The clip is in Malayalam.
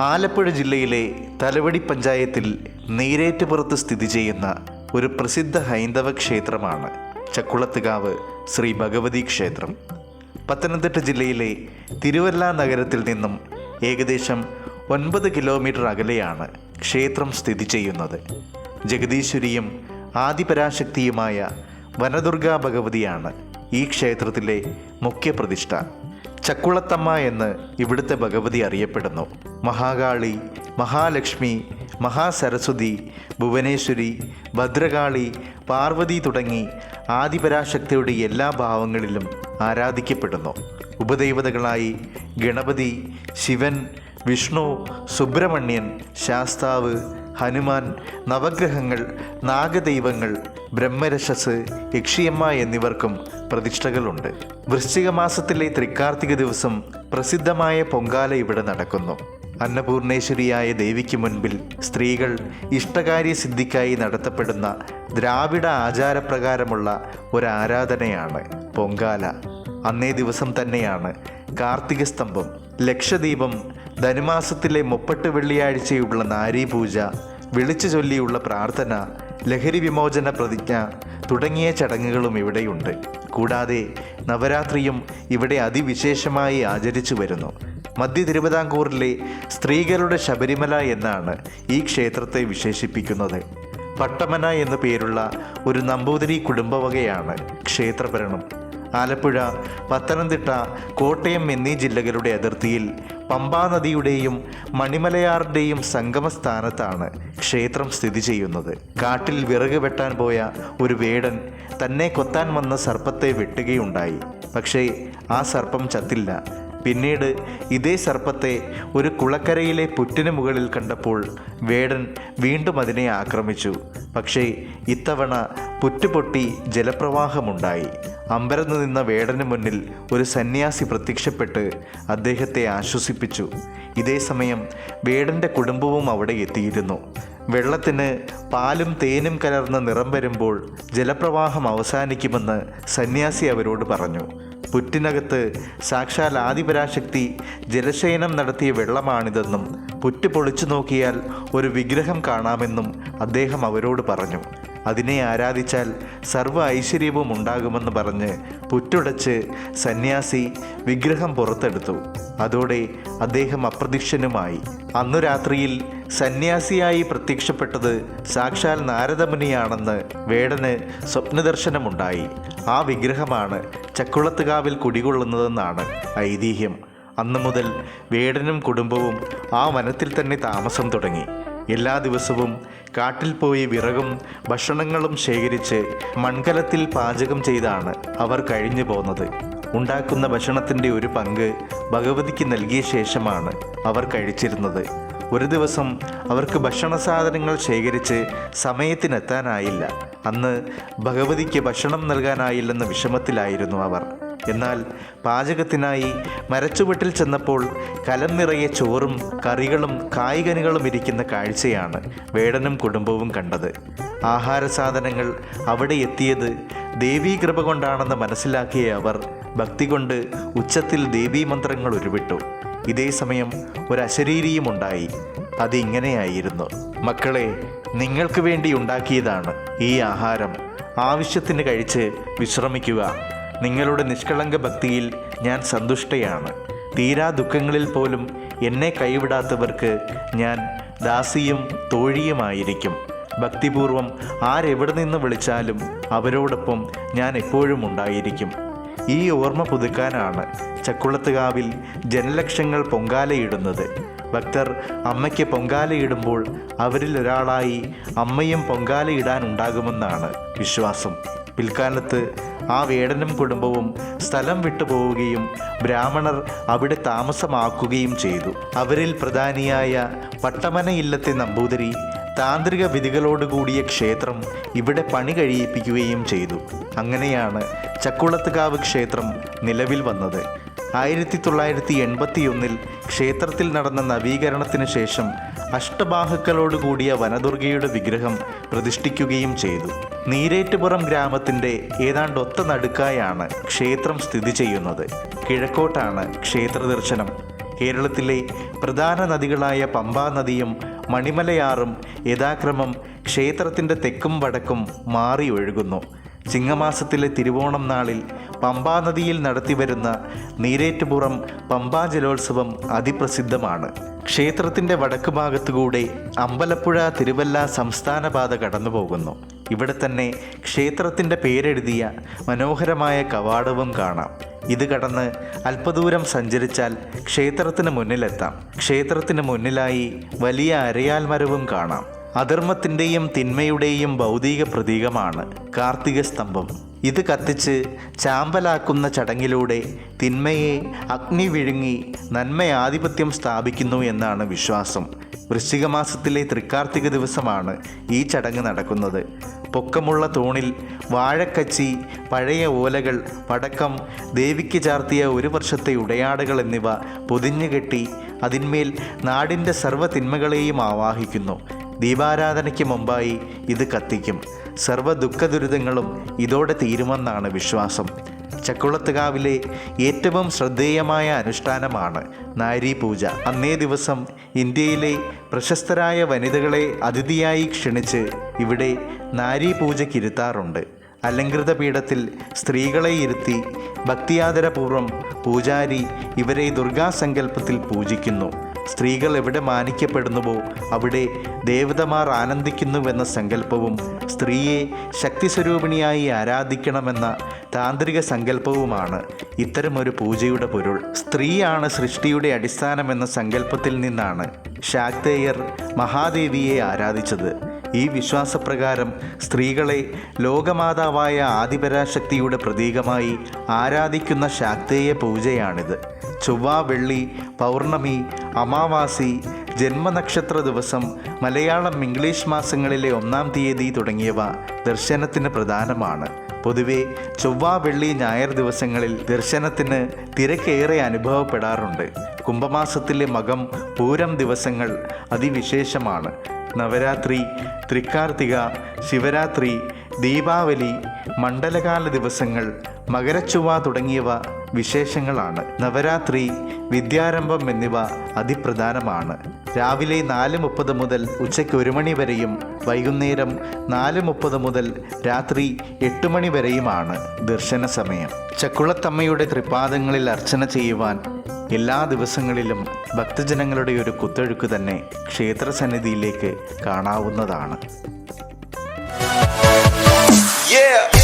ആലപ്പുഴ ജില്ലയിലെ തലവടി പഞ്ചായത്തിൽ നീരേറ്റുപുറത്ത് സ്ഥിതി ചെയ്യുന്ന ഒരു പ്രസിദ്ധ ഹൈന്ദവ ക്ഷേത്രമാണ് ചക്കുളത്തുകാവ് ശ്രീ ഭഗവതി ക്ഷേത്രം. പത്തനംതിട്ട ജില്ലയിലെ തിരുവല്ല നഗരത്തിൽ നിന്നും ഏകദേശം ഒൻപത് കിലോമീറ്റർ അകലെയാണ് ക്ഷേത്രം സ്ഥിതി ചെയ്യുന്നത്. ജഗദീശ്വരിയും ആദിപരാശക്തിയുമായ വനദുർഗാ ഭഗവതിയാണ് ഈ ക്ഷേത്രത്തിലെ മുഖ്യപ്രതിഷ്ഠ. ചക്കുളത്തമ്മ എന്ന് ഇവിടുത്തെ ഭഗവതി അറിയപ്പെടുന്നു. മഹാകാളി മഹാലക്ഷ്മി മഹാസരസ്വതി ഭുവനേശ്വരി ഭദ്രകാളി പാർവതി തുടങ്ങി ആദിപരാശക്തിയുടെ എല്ലാ ഭാവങ്ങളിലും ആരാധിക്കപ്പെടുന്നു. ഉപദേവതകളായി ഗണപതി ശിവൻ വിഷ്ണു സുബ്രഹ്മണ്യൻ ശാസ്താവ് ഹനുമാൻ നവഗ്രഹങ്ങൾ നാഗദൈവങ്ങൾ ബ്രഹ്മരശസ് യക്ഷിയമ്മ എന്നിവർക്കും പ്രതിഷ്ഠകളുണ്ട്. വൃശ്ചിക മാസത്തിലെ തൃക്കാർത്തിക ദിവസം പ്രസിദ്ധമായ പൊങ്കാല ഇവിടെ നടക്കുന്നു. അന്നപൂർണേശ്വരിയായ ദേവിക്ക് മുൻപിൽ സ്ത്രീകൾ ഇഷ്ടകാര്യ സിദ്ധിക്കായി നടത്തപ്പെടുന്ന ദ്രാവിഡ ആചാരപ്രകാരമുള്ള ഒരു ആരാധനയാണ് പൊങ്കാല. അന്നേ ദിവസം തന്നെയാണ് കാർത്തിക സ്തംഭം ലക്ഷദീപം ധനുമാസത്തിലെ മുപ്പട്ട് വെള്ളിയാഴ്ചയുള്ള നാരീപൂജ വിളിച്ചു ചൊല്ലിയുള്ള പ്രാർത്ഥന ലഹരി വിമോചന പ്രതിജ്ഞ തുടങ്ങിയ ചടങ്ങുകളും ഇവിടെയുണ്ട്. കൂടാതെ നവരാത്രിയും ഇവിടെ അതിവിശേഷമായി ആചരിച്ചു വരുന്നു. മധ്യ തിരുവിതാംകൂറിലെ സ്ത്രീകളുടെ ശബരിമല എന്നാണ് ഈ ക്ഷേത്രത്തെ വിശേഷിപ്പിക്കുന്നത്. പട്ടമന എന്നു പേരുള്ള ഒരു നമ്പൂതിരി കുടുംബവകയാണ് ക്ഷേത്രഭരണം. ആലപ്പുഴ പത്തനംതിട്ട കോട്ടയം എന്നീ ജില്ലകളുടെ അതിർത്തിയിൽ പമ്പാ നദിയുടെയും മണിമലയാറിന്റെയും സംഗമസ്ഥാനത്താണ് ക്ഷേത്രം സ്ഥിതി ചെയ്യുന്നത്. കാട്ടിൽ വിറക് വെട്ടാൻ പോയ ഒരു വേടൻ തന്നെ കൊത്താൻ വന്ന സർപ്പത്തെ വെട്ടുകയുണ്ടായി. പക്ഷേ ആ സർപ്പം ചത്തില്ല. പിന്നീട് ഇതേ സർപ്പത്തെ ഒരു കുളക്കരയിലെ പുറ്റിന് മുകളിൽ കണ്ടപ്പോൾ വേടൻ വീണ്ടും അതിനെ ആക്രമിച്ചു. പക്ഷേ ഇത്തവണ പുറ്റുപൊട്ടി ജലപ്രവാഹമുണ്ടായി. അമ്പരന്ന് നിന്ന വേടന് മുന്നിൽ ഒരു സന്യാസി പ്രത്യക്ഷപ്പെട്ട് അദ്ദേഹത്തെ ആശ്വസിപ്പിച്ചു. ഇതേ സമയം വേടന്റെ കുടുംബവും അവിടെ എത്തിയിരുന്നു. വെള്ളത്തിന് പാലും തേനും കലർന്ന നിറം വരുമ്പോൾ ജലപ്രവാഹം അവസാനിക്കുമെന്ന് സന്യാസി അവരോട് പറഞ്ഞു. പുറ്റിനകത്ത് സാക്ഷാൽ ആദിപരാശക്തി ജലശയനം നടത്തിയ വെള്ളമാണിതെന്നും പുറ്റ് പൊളിച്ചു നോക്കിയാൽ ഒരു വിഗ്രഹം കാണാമെന്നും അദ്ദേഹം അവരോട് പറഞ്ഞു. അതിനെ ആരാധിച്ചാൽ സർവ ഐശ്വര്യവും ഉണ്ടാകുമെന്ന് പറഞ്ഞ് പുറ്റുടച്ച് സന്യാസി വിഗ്രഹം പുറത്തെടുത്തു. അതോടെ അദ്ദേഹം അപ്രത്യക്ഷനുമായി. അന്നു രാത്രിയിൽ സന്യാസിയായി പ്രത്യക്ഷപ്പെട്ടത് സാക്ഷാൽ നാരദമുനിയാണെന്ന് വേടന് സ്വപ്നദർശനമുണ്ടായി. ആ വിഗ്രഹമാണ് ചക്കുളത്തുകാവിൽ കുടികൊള്ളുന്നതെന്നാണ് ഐതിഹ്യം. അന്നു മുതൽ വേടനും കുടുംബവും ആ വനത്തിൽ തന്നെ താമസം തുടങ്ങി. എല്ലാ ദിവസവും കാട്ടിൽ പോയി വിറകും ഭക്ഷണങ്ങളും ശേഖരിച്ച് മൺകലത്തിൽ പാചകം ചെയ്താണ് അവർ കഴിഞ്ഞു പോന്നത്. ഉണ്ടാക്കുന്ന ഭക്ഷണത്തിന്റെ ഒരു പങ്ക് ഭഗവതിക്ക് നൽകിയ ശേഷമാണ് അവർ കഴിച്ചിരുന്നത്. ഒരു ദിവസം അവർക്ക് ഭക്ഷണ സാധനങ്ങൾ ശേഖരിച്ച് സമയത്തിനെത്താനായില്ല. അന്ന് ഭഗവതിക്ക് ഭക്ഷണം നൽകാനായില്ലെന്ന വിഷമത്തിലായിരുന്നു അവർ. എന്നാൽ പാചകത്തിനായി മരച്ചുവട്ടിൽ ചെന്നപ്പോൾ കലം നിറയെ ചോറും കറികളും കായ്കനികളും ഇരിക്കുന്ന കാഴ്ചയാണ് വേടനും കുടുംബവും കണ്ടത്. ആഹാര സാധനങ്ങൾ അവിടെ എത്തിയത് ദേവീകൃപ കൊണ്ടാണെന്ന് മനസ്സിലാക്കിയ അവർ ഭക്തി കൊണ്ട് ഉച്ചത്തിൽ ദേവീമന്ത്രങ്ങൾ ഉരുവിട്ടു ഇതേ സമയം ഒരു അശരീരിയും ഉണ്ടായി. അതിങ്ങനെയായിരുന്നു. മക്കളെ നിങ്ങൾക്ക് വേണ്ടി ഉണ്ടാക്കിയതാണ് ഈ ആഹാരം. ആവശ്യത്തിന് കഴിച്ച് വിശ്രമിക്കുക. നിങ്ങളുടെ നിഷ്കളങ്ക ഭക്തിയിൽ ഞാൻ സന്തുഷ്ടയാണ്. തീരാ ദുഃഖങ്ങളിൽ പോലും എന്നെ കൈവിടാത്തവർക്ക് ഞാൻ ദാസിയും തോഴിയുമായിരിക്കും. ഭക്തിപൂർവം ആരെവിടെ നിന്ന് വിളിച്ചാലും അവരോടൊപ്പം ഞാൻ എപ്പോഴും ഉണ്ടായിരിക്കും. ഈ ഓർമ്മ പുതുക്കാനാണ് ചക്കുളത്തുകാവിൽ ജനലക്ഷങ്ങൾ പൊങ്കാലയിടുന്നത്. ഭക്തർ അമ്മയ്ക്ക് പൊങ്കാലയിടുമ്പോൾ അവരിൽ ഒരാളായി അമ്മയും പൊങ്കാലയിടാനുണ്ടാകുമെന്നാണ് വിശ്വാസം. പിൽക്കാലത്ത് ആ വേടനും കുടുംബവും സ്ഥലം വിട്ടുപോവുകയും ബ്രാഹ്മണർ അവിടെ താമസമാക്കുകയും ചെയ്തു. അവരിൽ പ്രധാനിയായ പട്ടമന ഇല്ലത്തെ നമ്പൂതിരി താന്ത്രിക വിധികളോടുകൂടിയ ക്ഷേത്രം ഇവിടെ പണി കഴിയിപ്പിക്കുകയും ചെയ്തു. അങ്ങനെയാണ് ചക്കുളത്തുകാവ് ക്ഷേത്രം നിലവിൽ വന്നത്. ആയിരത്തി തൊള്ളായിരത്തി എൺപത്തിയൊന്നിൽ ക്ഷേത്രത്തിൽ നടന്ന നവീകരണത്തിന് ശേഷം അഷ്ടബാഹുക്കളോടുകൂടിയ വനദുർഗയുടെ വിഗ്രഹം പ്രതിഷ്ഠിക്കുകയും ചെയ്തു. നീരേറ്റുപുറം ഗ്രാമത്തിന്റെ ഏതാണ്ട് ഒത്ത നടുക്കായാണ് ക്ഷേത്രം സ്ഥിതി ചെയ്യുന്നത്. കിഴക്കോട്ടാണ് ക്ഷേത്ര ദർശനം. കേരളത്തിലെ പ്രധാന നദികളായ പമ്പാ നദിയും മണിമലയാറും യഥാക്രമം ക്ഷേത്രത്തിന്റെ തെക്കും വടക്കും മാറി ഒഴുകുന്നു ചിങ്ങമാസത്തിലെ തിരുവോണം നാളിൽ പമ്പാ നദിയിൽ നടത്തിവരുന്ന നീരേറ്റുപുറം പമ്പാ ജലോത്സവം അതിപ്രസിദ്ധമാണ്. ക്ഷേത്രത്തിന്റെ വടക്ക് ഭാഗത്തുകൂടെ അമ്പലപ്പുഴ തിരുവല്ല സംസ്ഥാന പാത കടന്നു പോകുന്നു ഇവിടെ തന്നെ ക്ഷേത്രത്തിന്റെ പേരെഴുതിയ മനോഹരമായ കവാടവും കാണാം. ഇത് കടന്ന് അല്പദൂരം സഞ്ചരിച്ചാൽ ക്ഷേത്രത്തിന് മുന്നിലെത്താം. ക്ഷേത്രത്തിന് മുന്നിലായി വലിയ അരയാൽ മരവും കാണാം. അധർമ്മത്തിന്റെയും തിന്മയുടെയും ഭൗതിക പ്രതീകമാണ് കാർത്തിക സ്തംഭം. ഇത് കത്തിച്ച് ചാമ്പലാക്കുന്ന ചടങ്ങിലൂടെ തിന്മയെ അഗ്നി വിഴുങ്ങി നന്മയാധിപത്യം സ്ഥാപിക്കുന്നു എന്നാണ് വിശ്വാസം. വൃശ്ചിക മാസത്തിലെ തൃക്കാർത്തിക ദിവസമാണ് ഈ ചടങ്ങ് നടക്കുന്നത്. പൊക്കമുള്ള തൂണിൽ വാഴക്കച്ചി പഴയ ഓലകൾ പടക്കം ദേവിക്ക് ചാർത്തിയ ഒരു വർഷത്തെ ഉടയാടകൾ എന്നിവ പൊതിഞ്ഞുകെട്ടി അതിന്മേൽ നാടിന്റെ സർവ തിന്മകളെയും ആവാഹിക്കുന്നു. ദീപാരാധനയ്ക്ക് മുമ്പായി ഇത് കത്തിക്കും. സർവ ദുഃഖ ദുരിതങ്ങളും ഇതോടെ തീരുമെന്നാണ് വിശ്വാസം. ചക്കുളത്തുകാവിലെ ഏറ്റവും ശ്രദ്ധേയമായ അനുഷ്ഠാനമാണ് നാരി പൂജ അന്നേ ദിവസം ഇന്ത്യയിലെ പ്രശസ്തരായ വനിതകളെ അതിഥിയായി ക്ഷണിച്ച് ഇവിടെ നാരി പൂജയ്ക്കിരുത്താറുണ്ട് അലങ്കൃത പീഠത്തിൽ സ്ത്രീകളെ ഇരുത്തി ഭക്തിയാദരപൂർവം പൂജാരി ഇവരെ ദുർഗാസങ്കല്പത്തിൽ പൂജിക്കുന്നു. സ്ത്രീകൾ എവിടെ മാനിക്കപ്പെടുന്നുവോ അവിടെ ദേവതമാർ ആനന്ദിക്കുന്നുവെന്ന സങ്കല്പവും സ്ത്രീയെ ശക്തിസ്വരൂപിണിയായി ആരാധിക്കണമെന്ന താന്ത്രിക സങ്കല്പവുമാണ് ഇത്തരമൊരു പൂജയുടെ പൊരുൾ. സ്ത്രീയാണ് സൃഷ്ടിയുടെ അടിസ്ഥാനമെന്ന സങ്കല്പത്തിൽ നിന്നാണ് ശാക്തേയർ മഹാദേവിയെ ആരാധിച്ചത്. ഈ വിശ്വാസപ്രകാരം സ്ത്രീകളെ ലോകമാതാവായ ആദിപരാശക്തിയുടെ പ്രതീകമായി ആരാധിക്കുന്ന ശാക്തേയ പൂജയാണിത്. ചൊവ്വ വെള്ളി പൗർണമി അമാവാസി ജന്മനക്ഷത്ര ദിവസം മലയാളം ഇംഗ്ലീഷ് മാസങ്ങളിലെ ഒന്നാം തീയതി തുടങ്ങിയവ ദർശനത്തിന് പ്രധാനമാണ്. പൊതുവെ ചൊവ്വ വെള്ളി ഞായർ ദിവസങ്ങളിൽ ദർശനത്തിന് തിരക്കേറെ അനുഭവപ്പെടാറുണ്ട്. കുംഭമാസത്തിലെ മകം പൂരം ദിവസങ്ങൾ അതിവിശേഷമാണ്. നവരാത്രി തൃക്കാർത്തിക ശിവരാത്രി ദീപാവലി മണ്ഡലകാല ദിവസങ്ങൾ മകരച്ചുവ തുടങ്ങിയവ വിശേഷങ്ങളാണ്. നവരാത്രി വിദ്യാരംഭം എന്നിവ അതിപ്രധാനമാണ്. രാവിലെ നാല് മുപ്പത് മുതൽ ഉച്ചയ്ക്ക് ഒരു മണി വരെയും വൈകുന്നേരം നാല് മുപ്പത് മുതൽ രാത്രി എട്ട് മണി വരെയുമാണ് ദർശന സമയം. ചക്കുളത്തമ്മയുടെ ത്രിപാദങ്ങളിൽ അർച്ചന ചെയ്യുവാൻ എല്ലാ ദിവസങ്ങളിലും ഭക്തജനങ്ങളുടെ ഒരു കുത്തൊഴുക്ക് തന്നെ ക്ഷേത്രസന്നിധിയിലേക്ക് കാണാവുന്നതാണ്. Yeah.